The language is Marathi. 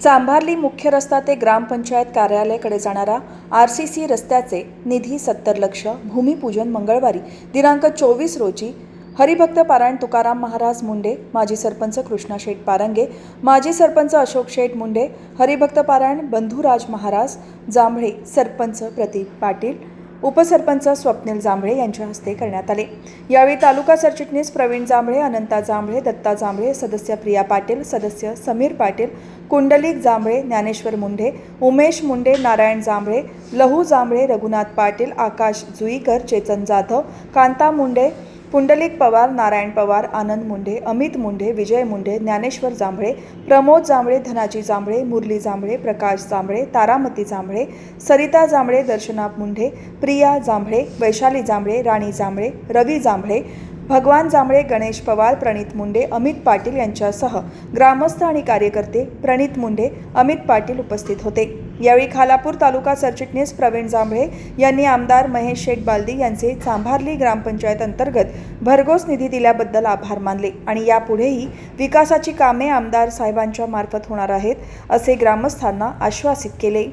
चांभारली मुख्य रस्ता ते ग्रामपंचायत कार्यालयाकडे जाणारा आर सी सी रस्त्याचे निधी सत्तर लक्ष भूमिपूजन मंगळवारी दिनांक चोवीस रोजी हरिभक्त पारायण तुकाराम महाराज मुंडे माजी सरपंच कृष्णा शेठ पारंगे माजी सरपंच अशोक शेठ मुंडे हरिभक्त पारायण बंधुराज महाराज जांभळे सरपंच प्रदीप पाटील उपसरपंच स्वप्नील जांभळे यांच्या हस्ते करण्यात आले. यावेळी तालुका सरचिटणीस प्रवीण जांभळे अनंता जांभळे दत्ता जांभळे सदस्य प्रिया पाटील सदस्य समीर पाटील कुंडलिक जांभळे ज्ञानेश्वर मुंढे उमेश मुंडे नारायण जांभळे लहू जांभळे रघुनाथ पाटील आकाश जुईकर चेतन जाधव कांता मुंडे पुंडलिक पवार नारायण पवार आनंद मुंढे अमित मुंढे विजय मुंढे ज्ञानेश्वर जांभळे प्रमोद जांभळे धनाजी जांभळे मुरली जांभळे प्रकाश जांभळे तारामती जांभळे सरिता जांभळे दर्शना मुंढे प्रिया जांभळे वैशाली जांभळे राणी जांभळे रवी जांभळे भगवान जांभळे गणेश पवार प्रणित मुंडे अमित पाटील यांच्यासह ग्रामस्थ आणि कार्यकर्ते प्रणित मुंडे अमित पाटील उपस्थित होते. यावेळी खालापूर तालुका सरचिटणीस प्रवीण जांभळे यांनी आमदार महेश शेठ बालदी यांचे चांभारली ग्रामपंचायत अंतर्गत भरघोस निधी दिल्याबद्दल आभार मानले आणि यापुढेही विकासाची कामे आमदार साहेबांच्या मार्फत होणार आहेत असे ग्रामस्थांना आश्वासित केले.